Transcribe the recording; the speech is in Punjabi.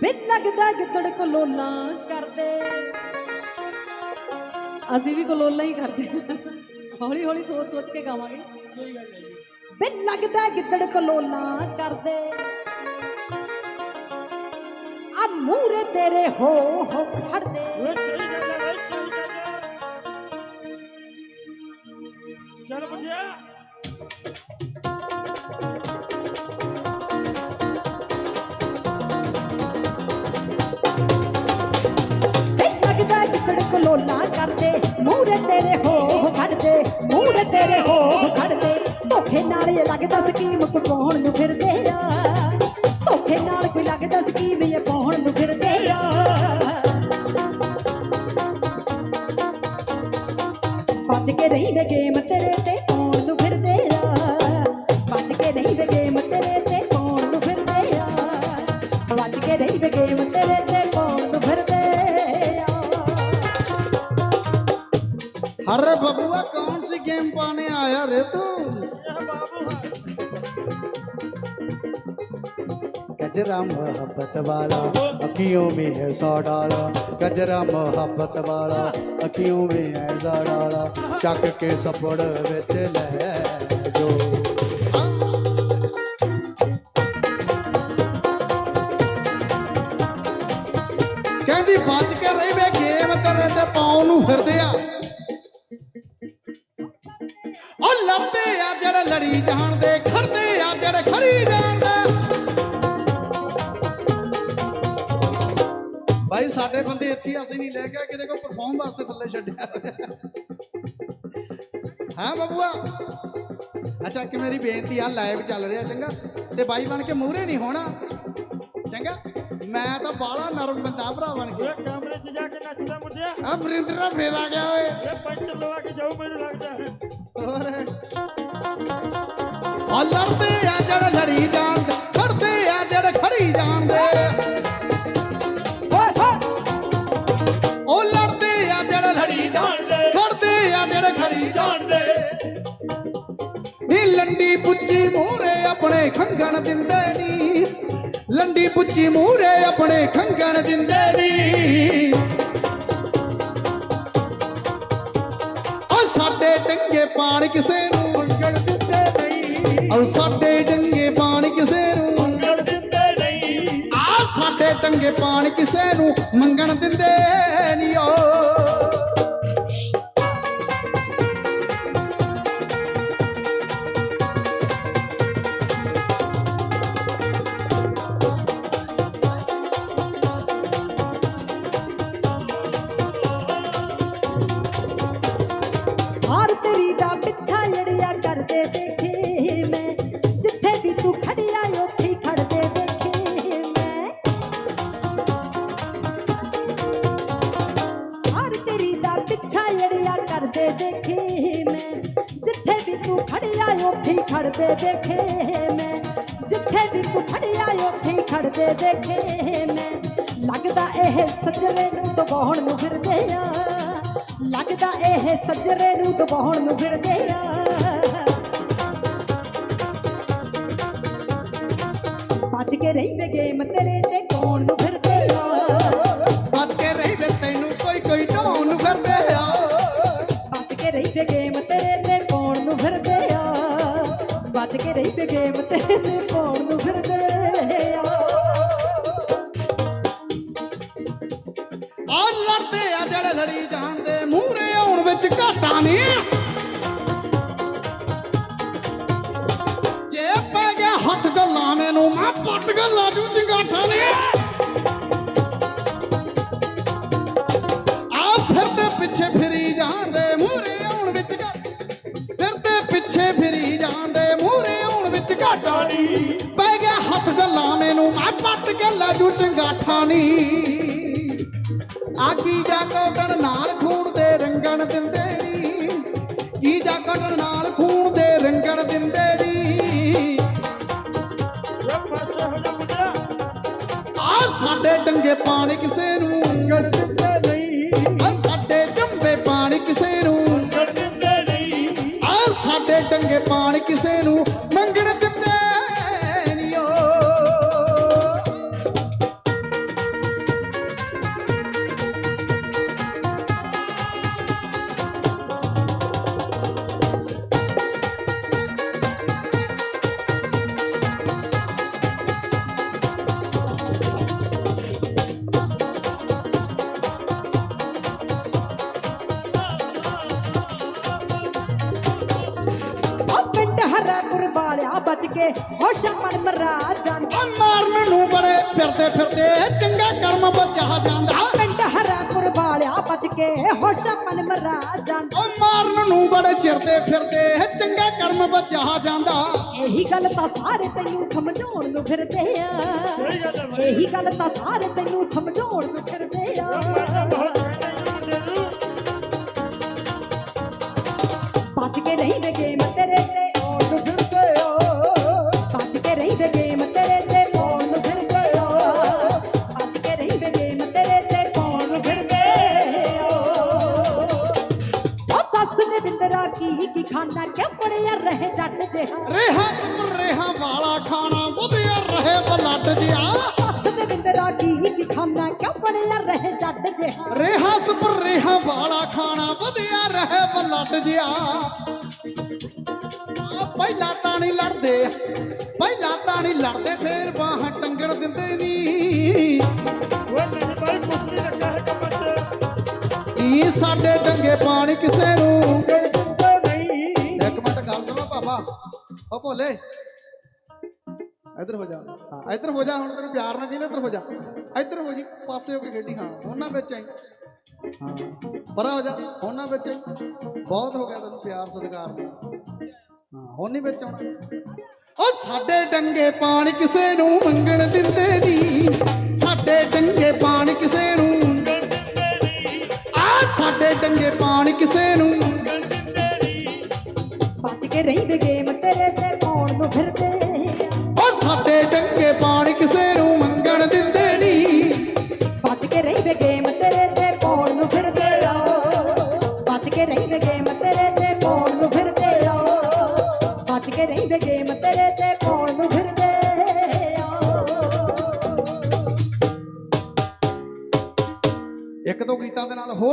ਬਿਨ ਲੱਗਦਾ ਗਿੱਦੜ ਕਲੋਲਾਂ ਕਰਦੇ। ਅਸੀਂ ਵੀ ਕਲੋਲਾਂ ਹੀ ਕਰਦੇ। ਹੌਲੀ ਹੌਲੀ ਸੋਚ ਸੋਚ ਕੇ ਗਾਵਾਂਗੇ। ਸਹੀ ਗੱਲ ਹੈ ਜੀ ਬਿਨ ਲੱਗਦਾ ਗਿੱਦੜ ਕਲੋਲਾਂ ਕਰਦੇ। ਆ ਮੂਰੇ ਤੇਰੇ ਹੋ ਹੋ ਖੜਦੇ। ਓਏ ਸਹੀ ਸਕੀਮ ਕਪਾਉਣ ਨੂੰ ਫਿਰਦੇ ਆ? ਧੋਖੇ ਨਾਲ ਕੋਈ ਲੱਗਦਾ ਸਕੀਮ ਇਹ ਪਾਉਣ ਨੂੰ ਫਿਰਦੇ ਆ? ਬਚ ਕੇ ਨਹੀਂ ਵੇ ਗੇਮ ਤੇਰੇ ਤੇ ਪਾਉਣ ਨੂੰ ਫਿਰਦੇ ਆ। ਬਚ ਕੇ ਨਹੀਂ ਵੇ ਗੇਮ ਤੇਰੇ ਤੇ ਪਾਉਣ ਨੂੰ ਫਿਰਦੇ ਆ। ਬਚ ਕੇ ਨਹੀਂ ਵੇ ਗੇਮ ਤੇਰੇ ਤੇ ਪਾਉਣ ਨੂੰ ਫਿਰਦੇ ਆ। ਅਰੇ ਬਬੂਆ ਕੌਣ ਸੀ ਗੇਮ ਪਾਣੇ ਆਇਆ ਰੇ ਤੂੰ ਬਾਬੂ। गजरा मोहब्बत वाला अखियों में है सौ डाला गजरा मोहब्बत वाला अखियों में है सौ डाला चक के सपड़ विच ले जो ਕਹਿੰਦੀ ਬਚ ਕੇ ਰਹੀ ਵੇ ਗੇਮ ਤੇਰੇ ਤੇ ਪਾਉਣ ਨੂੰ ਫਿਰਦੇ ਆ ਉਹ ਲੜਦੇ ਆ ਜਿਹੜੇ ਲੜੀ ਜਾਣਦੇ ਖੜਦੇ ਆ ਜਿਹੜੇ ਖੜੀ ਭਾਈ ਸਾਡੇ ਬੰਦੇ ਇੱਥੇ ਅਸੀਂ ਨਹੀਂ ਲੈ ਗਿਆ ਕਿਤੇ ਕੋ ਪਰਫਾਰਮ ਵਾਸਤੇ ਥੱਲੇ ਛੱਡਿਆ ਹਾਂ ਬਬੂਆ? ਅੱਛਾ ਕਿ ਮੇਰੀ ਬੇਨਤੀ ਆ ਲਾਈਵ ਚੱਲ ਰਿਹਾ ਚੰਗਾ। ਤੇ ਬਾਈ ਬਣ ਕੇ ਮੂਹਰੇ ਨਹੀਂ ਹੋਣਾ। ਚੰਗਾ। ਮੈਂ ਤਾਂ ਬਾਲਾ ਨਰਮ ਬੰਦਾ ਭਰਾ ਬਣ ਕੇ। ਓਏ ਕਮਰੇ 'ਚ ਜਾ ਕੇ ਨੱਚਦਾ ਮੁੰਡਿਆ। ਆ ਬਰਿੰਦਰਾ ਫੇਰ ਆ ਗਿਆ ਓਏ। ਇਹ ਪੰਚ ਲਵਾ ਕੇ ਜਾਊ ਮੈਨੂੰ ਲੱਗਦਾ ਹੈ। ਹੋਰ। ਆ ਲੜਦੇ ਆ ਜਿਹੜੇ ਲੜੀ ਜਾਣਦੇ ਖੰਗਣ ਦਿੰਦੇ ਨੀ। ਲੰਡੀ ਪੁੱਚੀ ਮੂਹਰੇ ਆਪਣੇ ਖੰਗਣ ਦਿੰਦੇ ਨੀ। ਆ ਸਾਡੇ ਡੰਗੇ ਪਾਣ ਕਿਸੇ ਨੂੰ ਮੰਗਣ ਦਿੰਦੇ ਨਹੀਂ। ਔਰ ਸਾਡੇ ਡੰਗੇ ਪਾਣ ਕਿਸੇ ਨੂੰ ਮੰਗਣ ਦਿੰਦੇ ਨਹੀਂ। ਆ ਸਾਡੇ ਡੰਗੇ ਪਾਣ ਕਿਸੇ ਨੂੰ ਮੰਗਣ ਦਿੰਦੇ ਖੜਦੇ ਦੇਖੇ ਮੈਂ। ਜਿੱਥੇ ਵੀ ਤੂੰ ਖੜਿਆ, ਉੱਥੇ ਹੀ ਖੜਦੇ ਦੇਖੇ ਮੈਂ। ਲੱਗਦਾ ਇਹ ਸੱਜਰੇ ਨੂੰ ਦਬਾਉਣ ਨੂੰ ਫਿਰਦੇ ਆ। ਲੱਗਦਾ ਇਹ ਸੱਜਰੇ ਨੂੰ ਦਬਾਉਣ ਨੂੰ ਫਿਰਦੇ ਆ। ਭੱਜ ਕੇ ਰਹੀ ਵੇ ਗੇਮ ਤੇਰੇ ਤੇ ਕੌਣ ਨੂੰ ਫਿਰ ਗੇਮ ਤੇਰੇ ਨੂੰ ਫਿਰਦੇ ਆ? ਆ ਲੜਦੇ ਆ ਜਿਹੜੇ ਲੜੀ ਜਾਣਦੇ ਮੂਹਰੇ ਆਉਣ ਵਿੱਚ ਘਾਟਾ ਨਹੀਂ ਜੇ ਪੈ ਗਿਆ ਹੱਥ ਗੱਲਾਂ ਮੈਨੂੰ, ਮੈਂ ਪੱਟ ਗੱਲਾਂ ਜੂ ਚੰਗਾਠਾ ਨੇ ਆਉਣ ਨਹੀਂ। ਪੈ ਗਿਆ ਹੱਥ ਗੱਲਾਂ ਮੈਨੂੰ ਮੈਂ ਪੱਟ ਗੱਲਾਂ ਜੂ ਚੰਗਾਠਾ ਨਹੀਂ। ਆਗੀ ਜਾ ਕੋਟਣ ਨਾਲ ਖੂਨ ਦੇ ਰੰਗਣ ਦਿੰਦੇ ਨੀ ਕੀ ਜਾ ਕੋਟਣ ਨਾਲ ਖੂਨ ਦੇ ਰੰਗਣ ਦਿੰਦੇ ਨੀ ਆ ਸਾਡੇ ਡੰਗੇ ਪਾਣੀ ਕਿਸੇ ਨੂੰ। ਮੰਗਣ ਦਿੰਦੇ ਨਹੀਂ ਆ ਸਾਡੇ ਜੰਬੇ ਪਾਣੀ ਕਿਸੇ ਨੂੰ। ਮੰਗਣ ਦਿੰਦੇ ਨਹੀਂ ਆ ਸਾਡੇ ਡੰਗੇ ਪਾਣੀ ਕਿਸੇ ਨੂੰ। ਹਰਾਪੁਰ ਵਾਲਿਆ ਬਚ ਕੇ ਹੋਸ਼ਾ ਮਨ ਮਰਾ ਜਾਂਦਾ ਓ ਮਾਰਨ ਨੂੰ ਬੜੇ ਫਿਰਦੇ ਫਿਰਦੇ ਚੰਗਾ ਕਰਮ ਬਚਾ ਜਾਂਦਾ। ਪਿੰਡ ਹਰਾਪੁਰ ਵਾਲਿਆ ਬਚ ਕੇ ਹੋਸ਼ਾ ਮਨ ਮਰਾ ਜਾਂਦਾ ਓ ਮਾਰਨ ਨੂੰ ਬੜੇ ਚਿਰਦੇ ਫਿਰਦੇ ਚੰਗਾ ਕਰਮ ਬਚਾ ਜਾਂਦਾ। ਇਹੀ ਗੱਲ ਤਾਂ ਸਾਰੇ ਤੈਨੂੰ ਸਮਝਾਉਣ ਨੂੰ ਫਿਰਦੇ ਆ। ਇਹੀ ਗੱਲ ਤਾਂ ਸਾਰੇ ਤੈਨੂੰ ਸਮਝਾਉਣ ਨੂੰ ਫਿਰਦੇ ਆ। ਬਚ ਕੇ ਨਹੀਂ ਵੇ ਗੇਮ ਤੇਰੇ ਕੀ ਕੀ ਖਾਣਾ ਕਿ ਪੜਿਆ ਰਹੇ ਜੱਟ ਜਿਹਾ? ਰੇਹਾ ਸੁਪਰ ਰੇਹਾ ਵਾਲਾ ਖਾਣਾ ਵਧੀਆ ਰਹੇ ਬਲੱਡ ਜਿਆ ਦੱਸ ਦੇ ਬਿੰਦਰਾ ਕੀ ਕੀ ਖਾਣਾ ਕਿ ਪੜਿਆ ਰਹੇ ਜੱਟ ਜਿਹਾ? ਰੇਹਾ ਸੁਪਰ ਰੇਹਾ ਵਾਲਾ ਖਾਣਾ ਵਧੀਆ ਰਹੇ ਬਲੱਡ ਜਿਆ ਆ ਪਹਿਲਾਂ ਤਾਂ ਨਹੀਂ ਲੜਦੇ ਪਹਿਲਾਂ ਤਾਂ ਨਹੀਂ ਲੜਦੇ ਫੇਰ ਬਾਹਾਂ ਟੰਗਣ ਦਿੰਦੇ ਨਹੀਂ ਉਹ ਨਹੀਂ ਬਾਈ ਕੁਛ ਨਹੀਂ ਲੱਗਾ ਹੈ ਕੰਮ 'ਚ ਕੀ ਸਾਡੇ ਡੰਗੇ ਪਾਣੀ ਕਿਸੇ ਨੂੰ ਗੱਲ ਓ ਭੋਲੇ। ਇੱਧਰ ਹੋ ਜਾ। ਹਾਂ, ਇੱਧਰ ਹੋ ਜਾ, ਹੁਣ ਤੈਨੂੰ ਪਿਆਰ ਨਾਲ ਕਹਿੰਦਾ, ਇੱਧਰ ਹੋ ਜਾ। ਇੱਧਰ ਹੋ ਜੀ, ਪਾਸੇ ਹੋ ਕੇ ਖੇਡੀ। ਹਾਂ, ਉਹਨਾਂ ਵਿੱਚ ਆਈ। ਹਾਂ, ਪਰਾਂ ਹੋ ਜਾ, ਉਹਨਾਂ ਵਿੱਚ ਆਈ। ਬਹੁਤ ਹੋ ਗਿਆ ਤੈਨੂੰ ਪਿਆਰ, ਸਤਿਕਾਰ ਹਾਂ, ਹੁਣ ਨਹੀਂ ਵਿੱਚ ਆਉਣਾ। ਓ ਸਾਡੇ ਡੰਗੇ ਪਾਣੀ ਕਿਸੇ ਨੂੰ ਮੰਗਣ ਦਿੰਦੇ ਨਹੀਂ ਸਾਡੇ ਡੰਗੇ ਪਾਣੀ ਕਿਸੇ ਨੂੰ। ਆ ਸਾਡੇ ਡੰਗੇ ਪਾਣੀ ਕਿਸੇ ਨੂੰ ਕੇ ਰਹਿੰਦੇ ਗੇਮ ਤੇਰੇ ਤੇ ਪਾਉਣ ਨੂੰ ਫਿਰਦੇ।